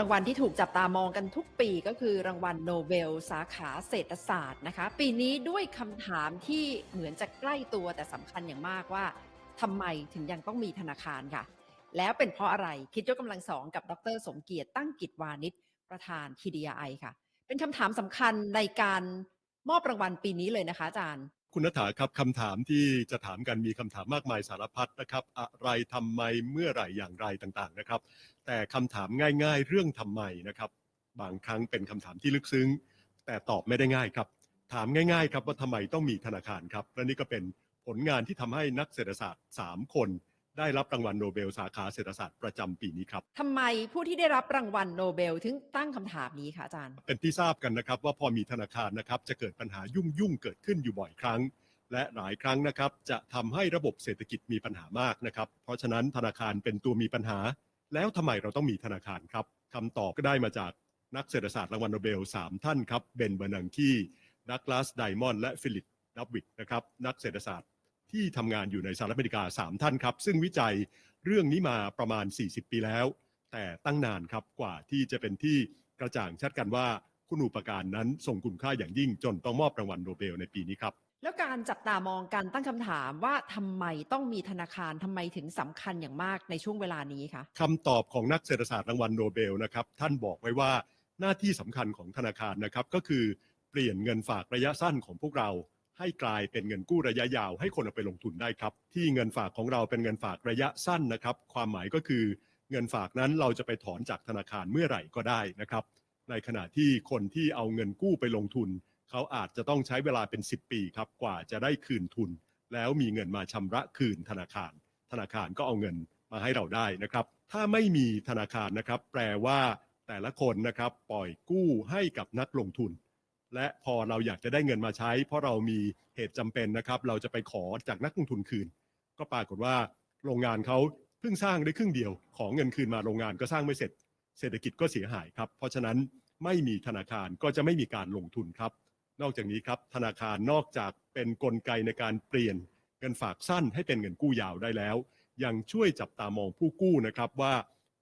รางวัลที่ถูกจับตามองกันทุกปีก็คือรางวัลโนเบล สาขาเศรษฐศาสตร์นะคะ ปีนี้ด้วยคำถามที่เหมือนจะใกล้ตัวแต่สำคัญอย่างมากว่าทำไมถึงยังต้องมีธนาคารค่ะ แล้วเป็นเพราะอะไรคิดยกกำลังสองกับดร สมเกียรติตั้งกิจวานิชประธาน TDI ค่ะ เป็นคำถามสำคัญในการ มอบรางวัลปีนี้เลยนะคะอาจารย์ คุณนัฐาครับคำถามที่จะถามกันมีคำถามมากมายสารพัดนะครับ อะไรทำไมเมื่อไหร่อย่างไรต่างๆนะครับ แต่คำถามง่ายๆ เรื่องทำไมนะครับ บางครั้งเป็นคำถามที่ลึกซึ้ง แต่ตอบไม่ได้ง่ายครับ ถามง่าย ๆ ครับว่าทำไมต้องมีธนาคารครับและนี่ก็เป็นผลงานที่ทำให้นักเศรษฐศาสตร์ 3 คน ได้รับรางวัลโนเบลสาขาเศรษฐศาสตร์ประจำปีนี้ครับทำไมผู้ที่ได้รับรางวัลโนเบลถึงตั้งคำถามนี้คะอาจารย์ เป็นที่ทราบกันนะครับว่าพอมีธนาคารนะครับจะเกิดปัญหายุ่งยุ่งๆเกิดขึ้นอยู่บ่อยครั้ง และหลายครั้งนะครับจะทำให้ระบบเศรษฐกิจมีปัญหามากนะครับ เพราะฉะนั้นธนาคารเป็นตัวมีปัญหา แล้วทำไมเราต้องมีธนาคารครับคำตอบก็ได้มาจากนักเศรษฐศาสตร์รางวัลโนเบล 3 ท่านครับเบนเบอร์นังคีดักลาสไดมอนด์และฟิลิปดับวิกนะครับนักเศรษฐศาสตร์ ที่ทำงานอยู่ในสหรัฐอเมริกา 3 ท่านครับ ซึ่งวิจัยเรื่องนี้มาประมาณ 40 ปีแล้ว แต่ตั้งนานครับกว่าที่จะเป็นที่กระจ่างชัดกันว่าคุณอุปการนั้นทรงคุณค่าอย่างยิ่งจนต้องมอบรางวัลโนเบลในปีนี้ครับ แล้วการจับตามองการตั้งคำถามว่าทำไมต้องมีธนาคารทำไมถึงสำคัญอย่างมากในช่วงเวลานี้คะคำตอบของนักเศรษฐศาสตร์รางวัลโนเบลนะครับท่านบอกไว้ว่าหน้าที่สำคัญของธนาคารนะครับก็คือเปลี่ยนเงินฝากระยะสั้นของพวกเรา ให้กลายเป็นเงินกู้ระยะยาว ให้คนเอาไปลงทุนได้ครับ ที่เงินฝากของเราเป็นเงินฝากระยะสั้นนะครับ ความหมายก็คือเงินฝากนั้นเราจะไปถอนจากธนาคารเมื่อไหร่ก็ได้นะครับ ในขณะที่คนที่เอาเงินกู้ไปลงทุน เขาอาจจะต้องใช้เวลาเป็น 10 ปีครับกว่าจะได้คืนทุน แล้วมีเงินมาชำระคืนธนาคาร ธนาคารก็เอาเงินมาให้เราได้นะครับ ถ้าไม่มีธนาคารนะครับ แปลว่าแต่ละคนนะครับปล่อยกู้ให้กับนักลงทุน และพอเราอยากจะได้เงินมาใช้ เพราะเรามีเหตุจำเป็นนะครับ เราจะไปขอจากนักลงทุนคืน ก็ปรากฏว่าโรงงานเขาเพิ่งสร้างได้ครึ่งเดียว ของเงินคืนมาโรงงานก็สร้างไม่เสร็จ เศรษฐกิจก็เสียหายครับ เพราะฉะนั้นไม่มีธนาคารก็จะไม่มีการลงทุนครับ นอกจากนี้ครับธนาคารนอกจากเป็นนกลไกในการเปลี่ยนเงินฝากสั้นให้เป็นเงินกู้ยาวได้แล้ว ยังช่วยจับตามองผู้กู้นะครับว่า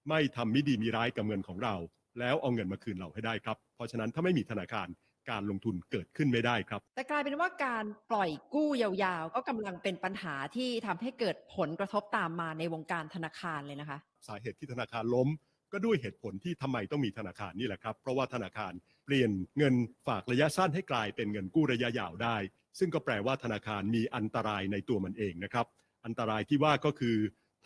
ไม่ทำมิดีมีร้ายกับเงินของเรา แล้วเอาเงินมาคืนเราให้ได้ครับ เพราะฉะนั้นถ้าไม่มีธนาคาร การลงทุนเกิดขึ้นไม่ได้ครับ แต่กลายเป็นว่าการปล่อยกู้ยาวๆ ก็กำลังเป็นปัญหาที่ทำให้เกิดผลกระทบตามมาในวงการธนาคารเลยนะคะ สาเหตุที่ธนาคารล้ม ก็ด้วยเหตุผลที่ทำไมต้องมีธนาคารนี่แหละครับ เพราะว่าธนาคารเปลี่ยนเงินฝากระยะสั้นให้กลายเป็นเงินกู้ระยะยาวได้ ซึ่งก็แปลว่าธนาคารมีอันตรายในตัวมันเองนะครับ อันตรายที่ว่าก็คือ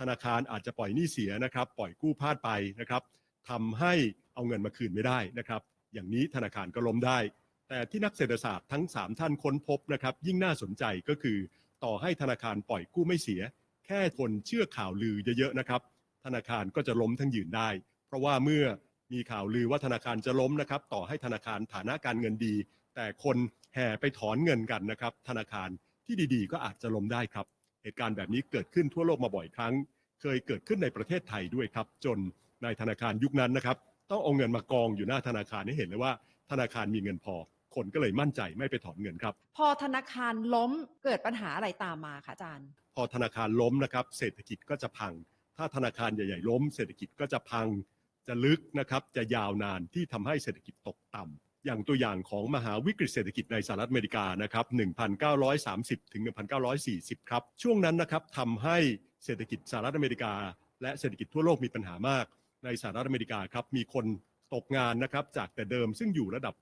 ธนาคารอาจจะปล่อยหนี้เสียนะครับ ปล่อยกู้พลาดไปนะครับทำให้เอาเงินมาคืนไม่ได้นะครับ อย่างนี้ธนาคารก็ล้มได้ แต่ที่นักเศรษฐศาสตร์ทั้ง 3 ท่านค้นพบนะครับ ยิ่งน่าสนใจก็คือ ต่อให้ธนาคารปล่อยกู้ไม่เสีย แค่คนเชื่อข่าวลือเยอะๆนะครับ ธนาคารก็จะล้มทั้งยืนได้ เพราะว่าเมื่อมีข่าวลือว่าธนาคารจะล้มนะครับ ต่อให้ธนาคารฐานะการเงินดี แต่คนแห่ไปถอนเงินกันนะครับ ธนาคารที่ดีๆ ก็อาจจะล้มได้ครับ เหตุการณ์แบบนี้เกิดขึ้นทั่วโลกมาบ่อยครั้ง เคยเกิดขึ้นในประเทศไทยด้วยครับ จนในธนาคารยุคนั้นนะครับ ต้องเอาเงินมากองอยู่หน้าธนาคารให้เห็นเลยว่าธนาคารมีเงินพอ คนก็เลยมั่นใจไม่ไปถอนเงินครับ พอธนาคารล้มเกิดปัญหาอะไรตามมาคะอาจารย์ พอธนาคารล้มนะครับ เศรษฐกิจก็จะพัง ถ้าธนาคารใหญ่ๆล้ม เศรษฐกิจก็จะพัง จะลึกนะครับ จะยาวนานที่ทำให้เศรษฐกิจตกต่ำอย่างตัวอย่างของมหาวิกฤตเศรษฐกิจในสหรัฐอเมริกานะครับ 1930 ถึง 1940 ครับ ช่วงนั้นนะครับทำให้เศรษฐกิจสหรัฐอเมริกา และเศรษฐกิจทั่วโลกมีปัญหามาก ในสหรัฐอเมริกาครับมีคนตกงานนะครับจากแต่เดิมซึ่งอยู่ระดับ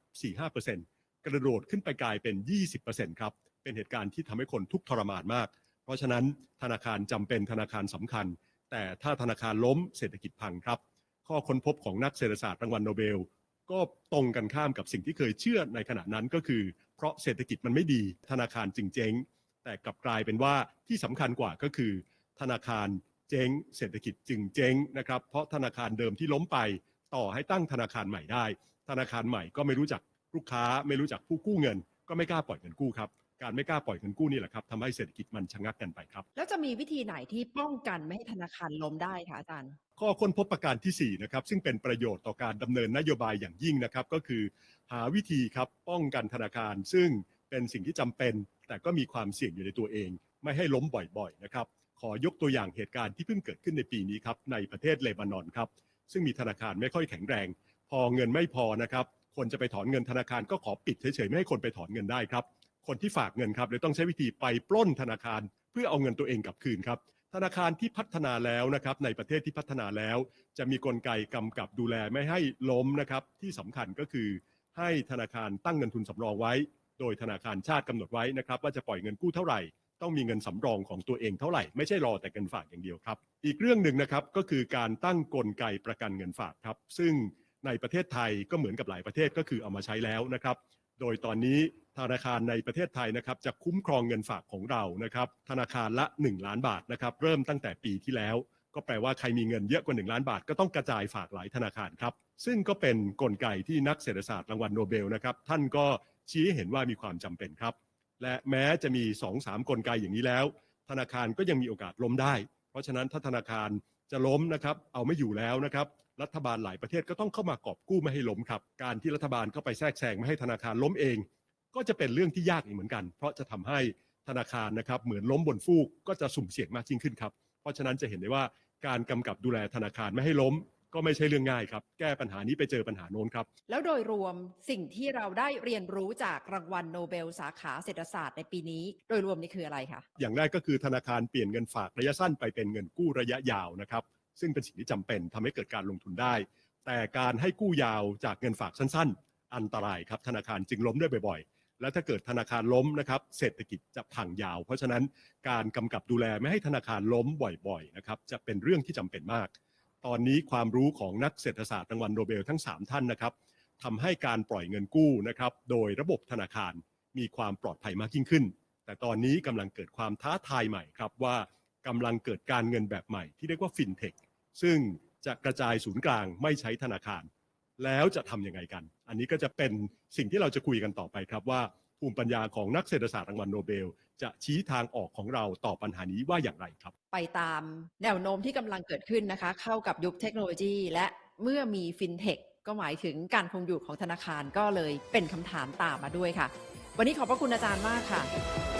4-5% กระโดดขึ้นไปกลายเป็น 20%ครับ เป็นเหตุการณ์ที่ทำให้คนทุกทรมานมาก เพราะฉะนั้นธนาคารจำเป็นธนาคารสำคัญ แต่ถ้าธนาคารล้มเศรษฐกิจพังครับ ข้อค้นพบของนักเศรษฐศาสตร์รางวัลโนเบล ก็ตรงกันข้ามกับสิ่งที่เคยเชื่อในขณะนั้นก็คือ เพราะเศรษฐกิจมันไม่ดี ธนาคารจึงเจ๊ง แต่กลับกลายเป็นว่าที่สำคัญกว่าก็คือ ธนาคารเจ๊ง เศรษฐกิจจึงเจ๊งนะครับ เพราะธนาคารเดิมที่ล้มไป ต่อให้ตั้งธนาคารใหม่ได้ ธนาคารใหม่ก็ไม่รู้จัก ลูกค้าไม่รู้จักผู้กู้เงิน ก็ไม่กล้าปล่อยเงินกู้ครับการไม่กล้าปล่อยเงินกู้นี่แหละครับทำให้เศรษฐกิจมันชะงักกันไปครับ แล้วจะมีวิธีไหนที่ป้องกันไม่ให้ธนาคารล้มได้คะอาจารย์ข้อค้นพบประการที่4นะครับซึ่งเป็นประโยชน์ต่อการดำเนินนโยบายอย่างยิ่งนะครับ ก็คือ หาวิธีครับป้องกันธนาคาร ซึ่งเป็นสิ่งที่จำเป็น แต่ก็มีความเสี่ยงอยู่ในตัวเอง ไม่ให้ล้มบ่อยๆนะครับขอยกตัวอย่างเหตุการณ์ที่เพิ่งเกิดขึ้นในปีนี้ครับในประเทศเลบานอนครับซึ่งมีธนาคารไม่ค่อยแข็งแรง พอเงินไม่พอนะครับ คนจะไปถอนเงินธนาคารก็ขอปิดเฉยๆไม่ให้คนไปถอนเงินได้ครับ คนที่ฝากเงินครับเลยต้องใช้วิธีไปปล้นธนาคาร เพื่อเอาเงินตัวเองกลับคืนครับธนาคารที่พัฒนาแล้วนะครับในประเทศที่พัฒนาแล้ว จะมีกลไกกำกับดูแลไม่ให้ล้มนะครับที่สำคัญก็คือ ให้ธนาคารตั้งเงินทุนสำรองไว้ โดยธนาคารชาติกำหนดไว้นะครับว่าจะปล่อยเงินกู้เท่าไหร่ ต้องมีเงินสำรองของตัวเองเท่าไหร่ไม่ใช่รอแต่เงินฝากอย่างเดียวครับ อีกเรื่องหนึ่งนะครับก็คือการตั้งกลไกประกันเงินฝากครับ ซึ่ง ในประเทศไทยก็เหมือนกับหลายประเทศก็คือเอามาใช้แล้วนะครับ โดยตอนนี้ธนาคารในประเทศไทยนะครับจะคุ้มครองเงินฝากของเรานะครับธนาคารละ 1 ล้านบาทนะครับเริ่มตั้งแต่ปีที่แล้ว ก็แปลว่าใครมีเงินเยอะกว่า 1 ล้านบาท ก็ต้องกระจายฝากหลายธนาคารครับซึ่งก็เป็นนกลไกที่นักเศรษฐศาสตร์รางวัลโนเบลนะครับท่านก็ชี้เห็นว่ามีความจำเป็นครับ และแม้จะมี 2-3 กลไกอย่างนี้แล้ว ธนาคารก็ยังมีโอกาสล้มได้ เพราะฉะนั้นถ้าธนาคารจะล้มนะครับเอาไม่อยู่แล้วนะครับ รัฐบาลหลายประเทศก็ต้องเข้ามากอบกู้ไม่ให้ล้มครับ การที่รัฐบาลเข้าไปแทรกแซงไม่ให้ธนาคารล้มเอง ก็จะเป็นเรื่องที่ยากอีกเหมือนกัน เพราะจะทำให้ธนาคารนะครับเหมือนล้มบนฟูกก็จะสุ่มเสี่ยงมากยิ่งขึ้นครับ เพราะฉะนั้นจะเห็นได้ว่าการกำกับดูแลธนาคารไม่ให้ล้ม ก็ไม่ใช่เรื่องง่ายครับ แก้ปัญหานี้ไปเจอปัญหาโน้นครับ แล้วโดยรวมสิ่งที่เราได้เรียนรู้จากรางวัลโนเบลสาขาเศรษฐศาสตร์ในปีนี้ โดยรวมนี่คืออะไรคะอย่างแรกก็คือธนาคารเปลี่ยนเงินฝากระยะสั้นไปเป็นเงินกู้ระยะยาวนะครับ ซึ่งเป็นสิ่งที่จำเป็นทำให้เกิดการลงทุนได้ แต่การให้กู้ยาวจากเงินฝากสั้น ๆ อันตรายครับธนาคารจึงล้มได้บ่อย ๆ และถ้าเกิดธนาคารล้มนะครับเศรษฐกิจจะพังยาว เพราะฉะนั้นการกำกับดูแลไม่ให้ธนาคารล้มบ่อยๆนะครับจะเป็นเรื่องที่จำเป็นมาก ตอนนี้ความรู้ของนักเศรษฐศาสตร์รางวัลโนเบลทั้ง 3 ท่านนะครับทำให้การปล่อยเงินกู้นะครับโดยระบบธนาคารมีความปลอดภัยมากยิ่งขึ้น แต่ตอนนี้กำลังเกิดความท้าทายใหม่ครับว่ากำลังเกิดการเงินแบบใหม่ที่เรียกว่าฟินเทค ซึ่งจะกระจายศูนย์กลางไม่ใช้ธนาคาร แล้วจะทำยังไงกัน อันนี้ก็จะเป็นสิ่งที่เราจะคุยกันต่อไปครับว่าภูมิปัญญาของนักเศรษฐศาสตร์รางวัลโนเบล จะชี้ทางออกของเราต่อปัญหานี้ว่าอย่างไรครับ ไปตามแนวโน้มที่กำลังเกิดขึ้นนะคะ เข้ากับยุคเทคโนโลยี และเมื่อมีฟินเทคก็หมายถึงการคงอยู่ของธนาคารก็เลยเป็นคำถามตามมาด้วยค่ะ วันนี้ขอบพระคุณอาจารย์มากค่ะ